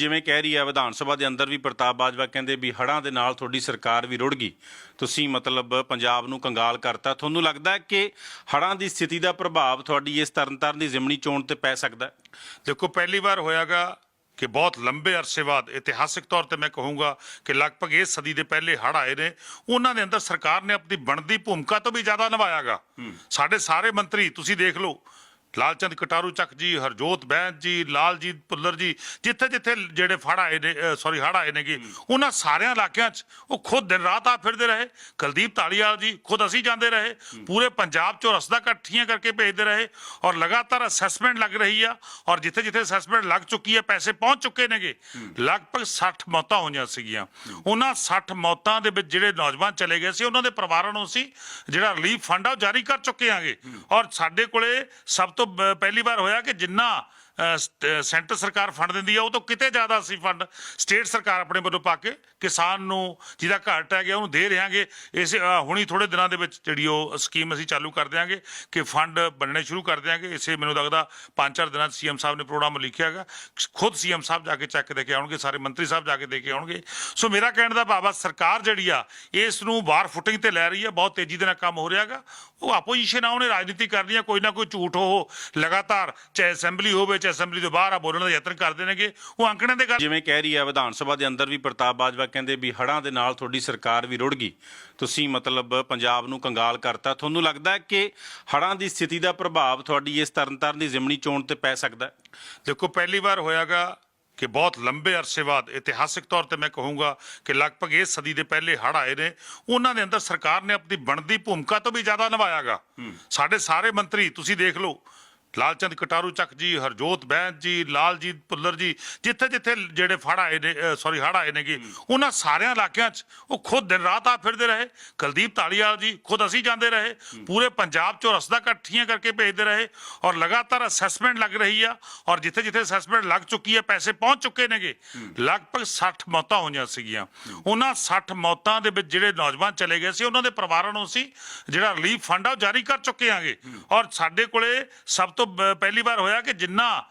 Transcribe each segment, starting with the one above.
ਜਿਵੇਂ ਕਹਿ ਰਹੀ ਹੈ ਵਿਧਾਨ ਸਭਾ ਦੇ ਅੰਦਰ ਵੀ ਪ੍ਰਤਾਪ ਬਾਜਵਾ ਕਹਿੰਦੇ ਵੀ ਹੜਾਂ ਦੇ ਨਾਲ ਤੁਹਾਡੀ ਸਰਕਾਰ ਵੀ ਰੁੜ ਗਈ। ਤੁਸੀਂ ਮਤਲਬ ਪੰਜਾਬ ਨੂੰ ਕੰਗਾਲ ਕਰਤਾ। ਤੁਹਾਨੂੰ ਲੱਗਦਾ ਹੈ ਕਿ ਹੜਾਂ ਦੀ ਸਥਿਤੀ ਦਾ ਪ੍ਰਭਾਵ ਤੁਹਾਡੀ ਇਸ ਤਰਨਤਾਰਨ ਦੀ ਜ਼ਿਮਨੀ ਚੋਣ ਤੇ ਪੈ ਸਕਦਾ ਹੈ? ਦੇਖੋ ਪਹਿਲੀ ਵਾਰ ਹੋਇਆਗਾ ਕਿ ਬਹੁਤ ਲੰਬੇ ਅਰਸੇ ਬਾਅਦ ਇਤਿਹਾਸਿਕ ਤੌਰ ਤੇ ਮੈਂ ਕਹੂੰਗਾ ਕਿ ਲਗਭਗ ਇਸ ਸਦੀ ਦੇ ਪਹਿਲੇ ਹੜ੍ਹ ਆਏ ਨੇ। ਉਹਨਾਂ ਦੇ ਅੰਦਰ ਸਰਕਾਰ ਨੇ ਆਪਣੀ ਬਣਦੀ ਭੂਮਿਕਾ ਤੋਂ ਵੀ ਜ਼ਿਆਦਾ ਨਿਭਾਇਆਗਾ। ਸਾਡੇ ਸਾਰੇ ਮੰਤਰੀ ਤੁਸੀਂ ਦੇਖ ਲਓ ਲਾਲਚੰਦ ਕਟਾਰੂ ਚੱਕ ਜੀ ਹਰਜੋਤ ਬੈਂਸ ਜੀ ਲਾਲਜੀਤ ਭੁੱਲਰ ਜੀ ਜਿੱਥੇ ਜਿੱਥੇ ਜਿਹੜੇ ਫੜ ਆਏ ਨੇ ਸੌਰੀ ਹੜ੍ਹ ਆਏ ਨੇਗੇ ਉਹਨਾਂ ਸਾਰਿਆਂ ਇਲਾਕਿਆਂ 'ਚ ਉਹ ਖੁਦ ਦਿਨ ਰਾਤ ਆ ਫਿਰਦੇ ਰਹੇ। ਕੁਲਦੀਪ ਢਾਲੀਵਾਲ ਜੀ ਖੁਦ ਅਸੀਂ ਜਾਂਦੇ ਰਹੇ। ਪੂਰੇ ਪੰਜਾਬ 'ਚੋਂ ਰਸਦਾ ਇਕੱਠੀਆਂ ਕਰਕੇ ਭੇਜਦੇ ਰਹੇ ਔਰ ਲਗਾਤਾਰ ਅਸੈਸਮੈਂਟ ਲੱਗ ਰਹੀ ਆ ਔਰ ਜਿੱਥੇ ਜਿੱਥੇ ਅਸੈਸਮੈਂਟ ਲੱਗ ਚੁੱਕੀ ਹੈ ਪੈਸੇ ਪਹੁੰਚ ਚੁੱਕੇ ਨੇਗੇ। ਲਗਭਗ 60 ਮੌਤਾਂ ਹੋਈਆਂ ਸੀਗੀਆਂ। ਉਹਨਾਂ 60 ਮੌਤਾਂ ਦੇ ਵਿੱਚ ਜਿਹੜੇ ਨੌਜਵਾਨ ਚਲੇ ਗਏ ਸੀ ਉਹਨਾਂ ਦੇ ਪਰਿਵਾਰਾਂ ਨੂੰ ਅਸੀਂ ਜਿਹੜਾ ਰਿਲੀਫ ਫੰਡ ਆ ਉਹ ਜਾਰੀ ਕਰ ਚੁੱਕੇ ਆਂਗੇ। ਔਰ ਸਾਡੇ ਕੋਲੇ ਸਭ ਤੋਂ ਬ- ਪਹਿਲੀ ਵਾਰ ਹੋਇਆ ਕਿ ਜਿੰਨਾ ਸੈਂਟਰ ਸਰਕਾਰ ਫੰਡ ਦਿੰਦੀ ਆ, ਉਹ ਤੋਂ ਕਿਤੇ ਜ਼ਿਆਦਾ ਅਸੀਂ ਫੰਡ ਸਟੇਟ ਸਰਕਾਰ ਆਪਣੇ ਵੱਲੋਂ ਪਾ ਕੇ ਕਿਸਾਨ ਨੂੰ ਜਿਹਦਾ ਘਾਟ ਹੈ ਗਿਆ, ਉਹਨੂੰ ਦੇ ਰਹਾਂਗੇ ਇਸ ਹੁਣੀ ਥੋੜੇ ਦਿਨਾਂ ਦੇ ਵਿੱਚ ਜਿਹੜੀ ਉਹ ਸਕੀਮ ਅਸੀਂ ਚਾਲੂ ਕਰ ਦਿਆਂਗੇ ਕਿ ਫੰਡ ਬਣਨੇ ਸ਼ੁਰੂ ਕਰ ਦਿਆਂਗੇ। ਇਸੇ ਮੈਨੂੰ ਲੱਗਦਾ ਪੰਜ ਚਾਰ ਦਿਨਾਂ 'ਚ ਸੀਐਮ ਸਾਹਿਬ ਨੇ ਪ੍ਰੋਗਰਾਮ ਲਿਖਿਆ ਹੈਗਾ। ਖੁਦ ਸੀਐਮ ਸਾਹਿਬ ਜਾ ਕੇ ਚੈੱਕ ਦੇ ਕੇ ਆਉਣਗੇ, ਸਾਰੇ ਮੰਤਰੀ ਸਾਹਿਬ ਜਾ ਕੇ ਦੇ ਕੇ ਆਉਣਗੇ। ਸੋ ਮੇਰਾ ਕਹਿਣ ਦਾ ਭਾਵ ਆ, ਸਰਕਾਰ ਜਿਹੜੀ ਆ, ਇਸ ਨੂੰ ਬਾਹਰ ਫੁੱਟਿੰਗ ਤੇ ਲੈ ਰਹੀ ਹੈ ਬਹੁਤ ਤੇਜ਼ੀ ਦੇ ਨਾਲ ਕੰਮ ਹੋ ਰਿਹਾ ਹੈਗਾ। ਉਹ ਆਪੋਜੀਸ਼ਨ ਆ ਉਹਨੇ ਰਾਜਨੀਤੀ ਕਰਨੀ ਆ ਕੋਈ ਨਾ ਕੋਈ ਝੂਠ ਉਹ ਲਗਾਤਾਰ ਚਾਹੇ ਅਸੈਂਬਲੀ ਹੋਵੇ ਚਾਹੇ ਅਸੈਂਬਲੀ ਤੋਂ ਬਾਹਰ ਆ ਬੋਲਣ ਦਾ ਯਤਨ ਕਰਦੇ ਨੇਗੇ। ਉਹ ਅੰਕੜੇ ਦੇ ਗੱਲ ਜਿਵੇਂ ਕਹਿ ਰਹੀ ਹੈ ਵਿਧਾਨ ਸਭਾ ਦੇ ਅੰਦਰ ਵੀ ਪ੍ਰਤਾਪ ਬਾਜਵਾ ਕਹਿੰਦੇ ਵੀ ਹੜਾਂ ਦੇ ਨਾਲ ਤੁਹਾਡੀ ਸਰਕਾਰ ਵੀ ਰੁੜ ਗਈ। ਤੁਸੀਂ ਮਤਲਬ ਪੰਜਾਬ ਨੂੰ ਕੰਗਾਲ ਕਰਤਾ। ਤੁਹਾਨੂੰ ਲੱਗਦਾ ਕਿ ਹੜਾਂ ਦੀ ਸਥਿਤੀ ਦਾ ਪ੍ਰਭਾਵ ਤੁਹਾਡੀ ਇਸ ਤਰਨਤਾਰਨ ਦੀ ਜ਼ਿਮਨੀ ਚੋਣ ਤੇ ਪੈ ਸਕਦਾ ਦੇਖੋ ਪਹਿਲੀ ਵਾਰ ਹੋਇਆਗਾ ਕਿ ਬਹੁਤ ਲੰਬੇ ਅਰਸੇ ਬਾਅਦ ਇਤਿਹਾਸਿਕ ਤੌਰ ਤੇ ਮੈਂ ਕਹੂੰਗਾ ਕਿ ਲਗਭਗ ਇਸ ਸਦੀ ਦੇ ਪਹਿਲੇ ਹੜ੍ਹ ਆਏ ਨੇ ਉਹਨਾਂ ਦੇ ਅੰਦਰ ਸਰਕਾਰ ਨੇ ਆਪਣੀ ਬਣਦੀ ਭੂਮਿਕਾ ਤੋਂ ਵੀ ਜ਼ਿਆਦਾ ਨਿਭਾਇਆਗਾ। ਸਾਡੇ ਸਾਰੇ ਮੰਤਰੀ ਤੁਸੀਂ ਦੇਖ ਲਓ ਲਾਲਚੰਦ ਕਟਾਰੂ ਚੱਕ ਜੀ ਹਰਜੋਤ ਬੈਂਸ ਜੀ ਲਾਲਜੀਤ ਭੁੱਲਰ ਜੀ ਜਿੱਥੇ ਜਿੱਥੇ ਜਿਹੜੇ ਫੜ ਆਏ ਨੇ ਸੌਰੀ ਹੜ੍ਹ ਆਏ ਨੇਗੇ ਉਹਨਾਂ ਸਾਰਿਆਂ ਇਲਾਕਿਆਂ 'ਚ ਉਹ ਖੁਦ ਦਿਨ ਰਾਤ ਆ ਫਿਰਦੇ ਰਹੇ। ਕੁਲਦੀਪ ਢਾਲੀਵਾਲ ਜੀ ਖੁਦ ਅਸੀਂ ਜਾਂਦੇ ਰਹੇ। ਪੂਰੇ ਪੰਜਾਬ 'ਚੋਂ ਰਸਦਾ ਇਕੱਠੀਆਂ ਕਰਕੇ ਭੇਜਦੇ ਰਹੇ ਔਰ ਲਗਾਤਾਰ ਅਸੈਸਮੈਂਟ ਲੱਗ ਰਹੀ ਆ ਔਰ ਜਿੱਥੇ ਜਿੱਥੇ ਅਸੈਸਮੈਂਟ ਲੱਗ ਚੁੱਕੀ ਹੈ ਪੈਸੇ ਪਹੁੰਚ ਚੁੱਕੇ ਨੇਗੇ। ਲਗਭਗ 60 ਮੌਤਾਂ ਹੋਈਆਂ ਸੀਗੀਆਂ। ਉਹਨਾਂ 60 ਮੌਤਾਂ ਦੇ ਵਿੱਚ ਜਿਹੜੇ ਨੌਜਵਾਨ ਚਲੇ ਗਏ ਸੀ ਉਹਨਾਂ ਦੇ ਪਰਿਵਾਰਾਂ ਨੂੰ ਅਸੀਂ ਜਿਹੜਾ ਰਿਲੀਫ ਫੰਡ ਆ ਉਹ ਜਾਰੀ ਕਰ ਚੁੱਕੇ ਆਂਗੇ। ਔਰ ਸਾਡੇ ਕੋਲੇ ਸਭ ਤੋਂ ਪਹਿਲੀ ਵਾਰ ਹੋਇਆ ਕਿ ਜਿੰਨਾ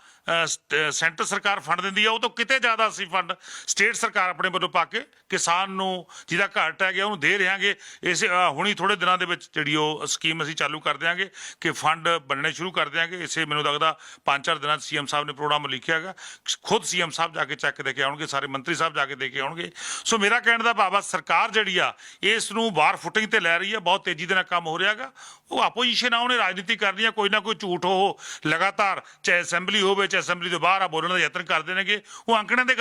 ਸੈਂਟਰ ਸਰਕਾਰ ਫੰਡ ਦਿੰਦੀ ਆ, ਉਹ ਤੋਂ ਕਿਤੇ ਜ਼ਿਆਦਾ ਅਸੀਂ ਫੰਡ ਸਟੇਟ ਸਰਕਾਰ ਆਪਣੇ ਵੱਲੋਂ ਪਾ ਕੇ ਕਿਸਾਨ ਨੂੰ ਜਿਹਦਾ ਘਾਟ ਹੈ ਗਿਆ, ਉਹਨੂੰ ਦੇ ਰਹਾਂਗੇ ਇਸ ਹੁਣੀ ਥੋੜੇ ਦਿਨਾਂ ਦੇ ਵਿੱਚ ਜਿਹੜੀ ਉਹ ਸਕੀਮ ਅਸੀਂ ਚਾਲੂ ਕਰ ਦਿਆਂਗੇ ਕਿ ਫੰਡ ਬਣਨੇ ਸ਼ੁਰੂ ਕਰ ਦਿਆਂਗੇ। ਇਸੇ ਮੈਨੂੰ ਲੱਗਦਾ ਪੰਜ ਚਾਰ ਦਿਨਾਂ 'ਚ ਸੀਐਮ ਸਾਹਿਬ ਨੇ ਪ੍ਰੋਗਰਾਮ ਲਿਖਿਆ ਹੈਗਾ। ਖੁਦ ਸੀਐਮ ਸਾਹਿਬ ਜਾ ਕੇ ਚੈੱਕ ਦੇ ਕੇ ਆਉਣਗੇ, ਸਾਰੇ ਮੰਤਰੀ ਸਾਹਿਬ ਜਾ ਕੇ ਦੇ ਕੇ ਆਉਣਗੇ। ਸੋ ਮੇਰਾ ਕਹਿਣ ਦਾ ਭਾਵ ਆ, ਸਰਕਾਰ ਜਿਹੜੀ ਆ, ਇਸ ਨੂੰ ਬਾਹਰ ਫੁੱਟਿੰਗ ਤੇ ਲੈ ਰਹੀ ਹੈ ਬਹੁਤ ਤੇਜ਼ੀ ਦੇ ਨਾਲ ਕੰਮ ਹੋ ਰਿਹਾ ਹੈਗਾ। ਉਹ ਆਪੋਜੀਸ਼ਨ ਆ, ਉਹਨੇ ਰਾਜਨੀਤੀ ਕਰਨੀ ਆ, ਕੋਈ ਨਾ ਕੋਈ ਝੂਠ ਉਹ ਲਗਾਤਾਰ, ਚਾਹੇ ਅਸੈਂਬਲੀ ਹੋਵੇ, ਚਾਹੇ ਅਸੈਂਬਲੀ ਤੋਂ ਬਾਹਰ ਆ ਬੋਲਣ ਦਾ ਯਤਨ ਕਰਦੇ ਨੇਗੇ। ਉਹ ਅੰਕੜੇ ਦੇ ਗੱਲ